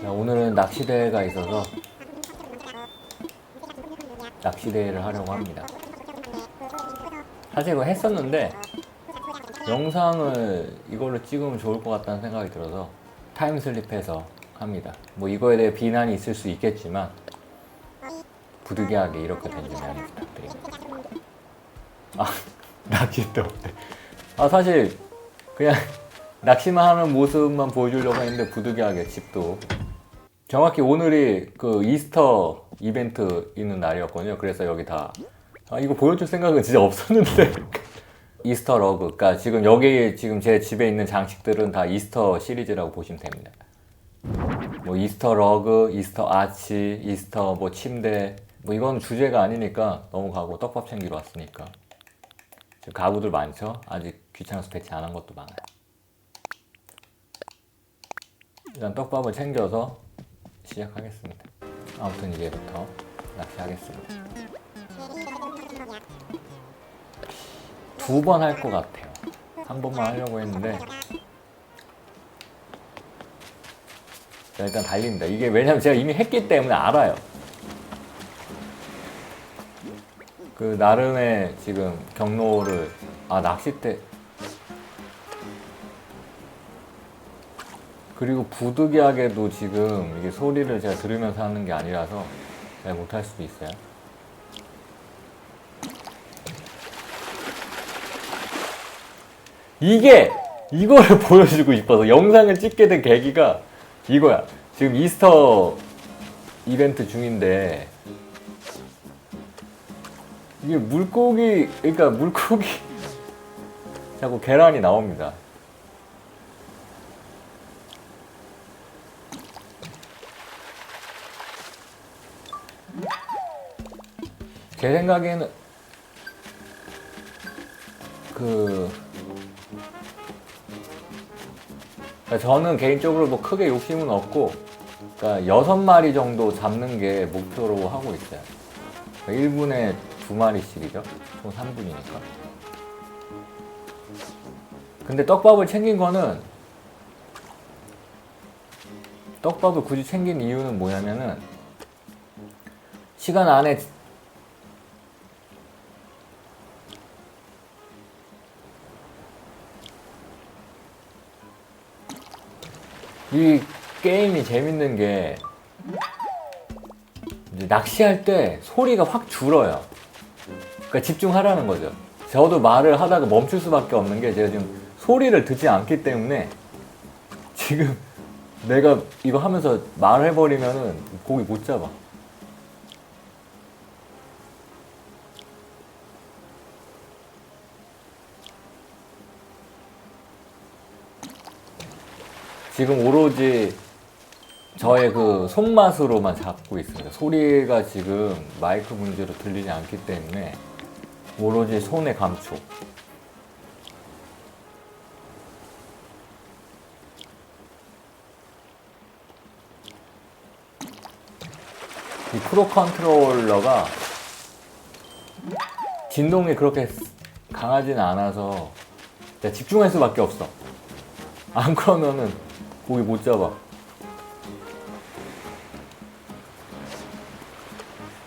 자, 오늘은 낚시대회가 있어서 낚시대회를 하려고 합니다. 사실 이거 했었는데 영상을 이걸로 찍으면 좋을 것 같다는 생각이 들어서 타임슬립해서 합니다. 뭐 이거에 대해 비난이 있을 수 있겠지만 부득이하게 이렇게 된점 양해 부탁드립니다. 아 낚시도? 아 사실 그냥 낚시만 하는 모습만 보여주려고 했는데 부득이하게 집도 정확히 오늘이 그 이스터 이벤트 있는 날이었거든요. 그래서 여기 다 아, 이거 보여줄 생각은 진짜 없었는데 이스터 러그. 그러니까 지금 여기 지금 제 집에 있는 장식들은 다 이스터 시리즈라고 보시면 됩니다. 뭐 이스터 러그, 이스터 아치, 이스터 뭐 침대 뭐 이건 주제가 아니니까 넘어가고 떡밥 챙기러 왔으니까 지금 가구들 많죠? 아직 귀찮아서 배치 안 한 것도 많아요. 일단 떡밥을 챙겨서 시작하겠습니다. 아무튼 이제부터 낚시하겠습니다. 두 번 할 것 같아요. 한 번만 하려고 했는데 자, 일단 달립니다. 이게 왜냐면 제가 이미 했기 때문에 알아요. 그 나름의 지금 경로를 아 낚싯대 그리고 부득이하게도 지금 이게 소리를 제가 들으면서 하는 게 아니라서 잘 못할 수도 있어요. 이게 이거를 보여주고 싶어서 영상을 찍게 된 계기가 이거야. 지금 이스터 이벤트 중인데 이게 물고기 그러니까 물고기 자꾸 계란이 나옵니다. 제 생각에는 그 그러니까 저는 개인적으로 뭐 크게 욕심은 없고 그러니까 여섯 마리 정도 잡는 게 목표로 하고 있어요. 그러니까 1분에 두 마리씩이죠. 총 3분이니까. 근데 떡밥을 챙긴 거는 떡밥을 굳이 챙긴 이유는 뭐냐면은 시간 안에 이 게임이 재밌는 게 낚시할 때 소리가 확 줄어요. 그러니까 집중하라는 거죠. 저도 말을 하다가 멈출 수밖에 없는 게 제가 지금 소리를 듣지 않기 때문에 지금 내가 이거 하면서 말을 해버리면은 고기 못 잡아. 지금 오로지 저의 그 손맛으로만 잡고 있습니다. 소리가 지금 마이크 문제로 들리지 않기 때문에 오로지 손의 감촉. 이 프로 컨트롤러가 진동이 그렇게 강하지는 않아서 집중할 수밖에 없어. 안 그러면은 고기 못 잡아.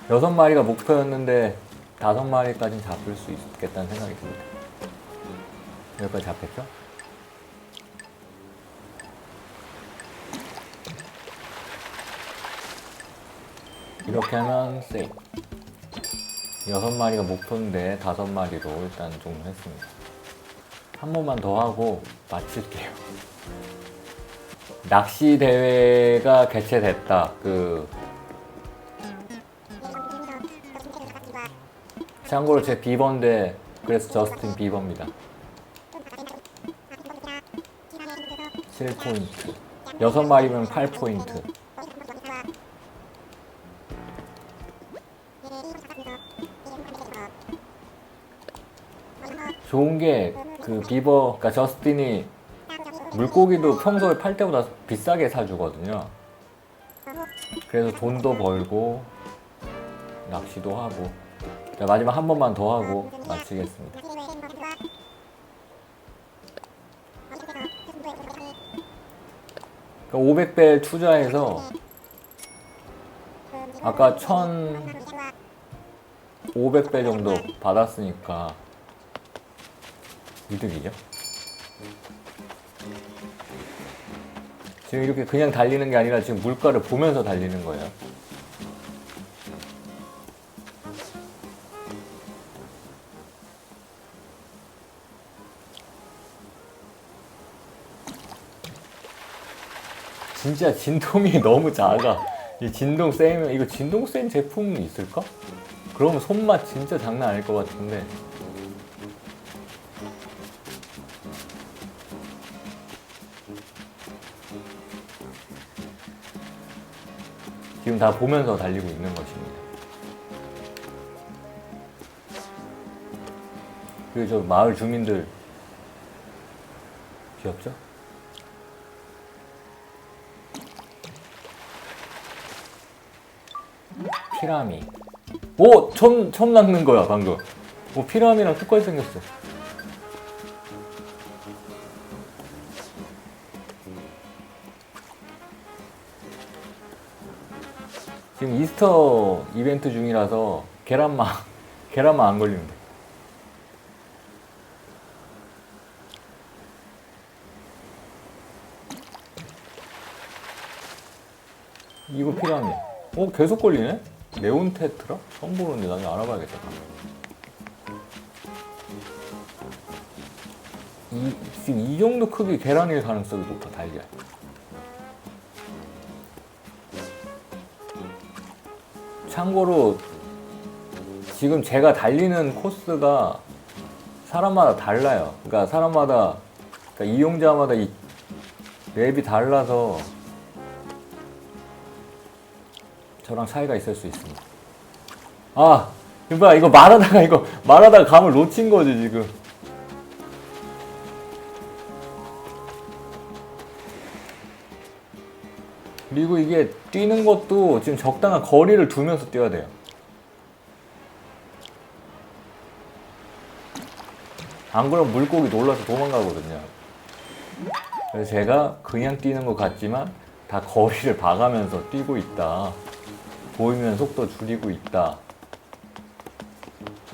여섯 마리가 목표였는데 다섯 마리까지는 잡을 수 있겠다는 생각이 듭니다. 여기까지 잡혔죠? 이렇게 하면 세이브. 여섯 마리가 목표인데 다섯 마리로 일단 종료했습니다. 한 번만 더 하고 마칠게요. 낚시 대회가 개최됐다. 그 참고로 제 비번데 그래서 저스틴 비버입니다. 7포인트. 6마리면 8포인트. 좋은 게 그 비버, 그러니까 저스틴이 물고기도 평소에 팔 때보다 비싸게 사주거든요. 그래서 돈도 벌고 낚시도 하고. 자, 마지막 한 번만 더 하고 마치겠습니다. 그러니까 500배 투자해서 아까 1,500배 정도 받았으니까 이득이죠. 지금 이렇게 그냥 달리는 게 아니라 지금 물가를 보면서 달리는 거예요. 진짜 진동이 너무 작아. 이 진동 세면 이거 진동 센 제품 있을까? 그러면 손맛 진짜 장난 아닐 것 같은데. 지금 다 보면서 달리고 있는 것입니다. 그리고 저 마을 주민들 귀엽죠? 피라미. 오! 처음, 처음 낚는 거야, 방금. 오, 피라미랑 똑같이 생겼어. 지금 이스터 이벤트 중이라서 계란만, 계란만 안 걸리면 돼. 이거 피라미. 어, 계속 걸리네? 네온 테트라? 처음 보는데 나중에 알아봐야겠다. 이, 지금 이 정도 크기 계란일 가능성이 높아, 달걀. 참고로 지금 제가 달리는 코스가 사람마다 달라요. 그러니까 사람마다, 그러니까 이용자마다 이 맵이 달라서 저랑 차이가 있을 수 있습니다. 아, 이봐 이거 말하다가 이거 말하다가 감을 놓친 거지 지금. 그리고 이게 뛰는 것도 지금 적당한 거리를 두면서 뛰어야 돼요. 안 그러면 물고기 놀라서 도망가거든요. 그래서 제가 그냥 뛰는 것 같지만 다 거리를 봐가면서 뛰고 있다. 보이면 속도 줄이고 있다.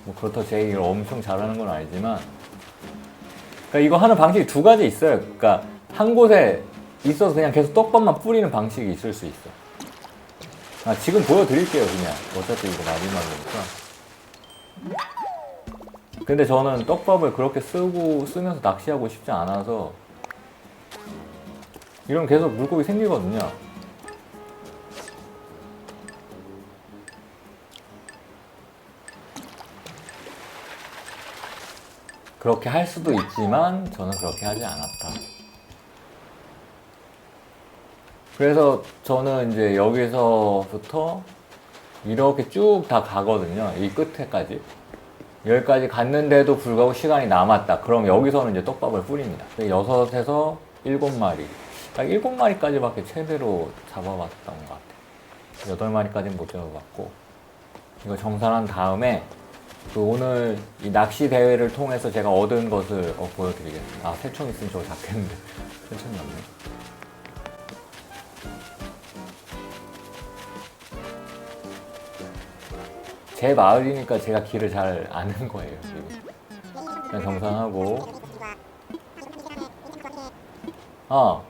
뭐 그렇다고 제 얘기를 엄청 잘하는 건 아니지만, 그러니까 이거 하는 방식이 두 가지 있어요. 그러니까 한 곳에 있어서 그냥 계속 떡밥만 뿌리는 방식이 있을 수 있어. 아, 지금 보여드릴게요, 그냥. 어차피 이거 마지막이니까. 근데 저는 떡밥을 그렇게 쓰고 쓰면서 낚시하고 싶지 않아서 이러면 계속 물고기 생기거든요. 그렇게 할 수도 있지만 저는 그렇게 하지 않았다. 그래서 저는 이제 여기서부터 이렇게 쭉 다 가거든요. 이 끝에까지. 여기까지 갔는데도 불구하고 시간이 남았다. 그럼 여기서는 이제 떡밥을 뿌립니다. 여섯에서 일곱 마리. 딱 일곱 마리까지밖에 최대로 잡아봤던 것 같아요. 여덟 마리까지는 못 잡아봤고. 이거 정산한 다음에 그 오늘 이 낚시 대회를 통해서 제가 얻은 것을 어, 보여드리겠습니다. 아, 새총 있으면 저거 잡겠는데. 새총이 없네. 제 마을이니까 제가 길을 잘 아는 거예요, 지금. 그냥 정산하고. 아.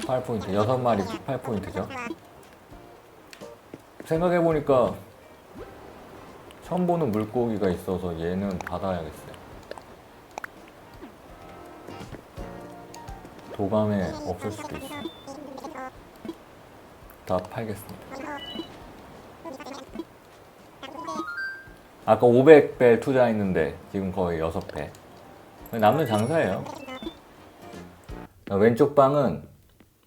8포인트, 6마리 8포인트죠. 생각해보니까 처음 보는 물고기가 있어서 얘는 받아야겠어요. 도감에 없을 수도 있어. 다 팔겠습니다. 아까 500배 투자했는데 지금 거의 6배. 남는 장사예요. 왼쪽 방은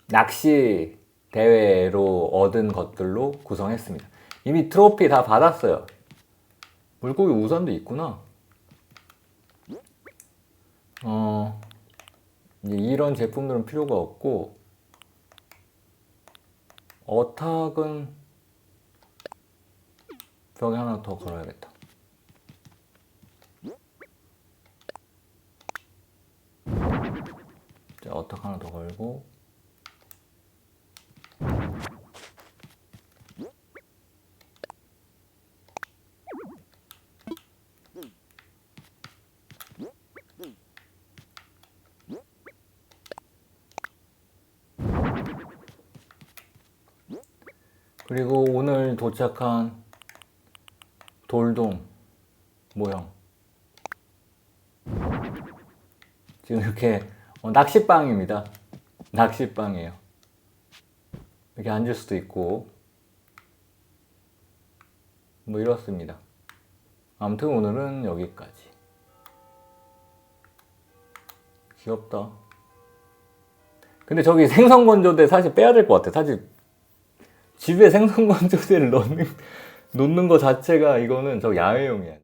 낚시 대회로 얻은 것들로 구성했습니다. 이미 트로피 다 받았어요. 물고기 우산도 있구나. 어, 이런 제품들은 필요가 없고, 어탁은 벽에 하나 더 걸어야겠다. 자, 자, 어떻게 하나 더 걸고. 그리고 오늘 도착한 돌돔 모형. 지금 이렇게 어, 낚시방입니다. 낚시방이에요. 이렇게 앉을 수도 있고 뭐 이렇습니다. 아무튼 오늘은 여기까지. 귀엽다. 근데 저기 생선 건조대 사실 빼야 될 것 같아. 사실 집에 생선 건조대를 넣는 놓는 거 자체가 이거는 저 야외용이 야.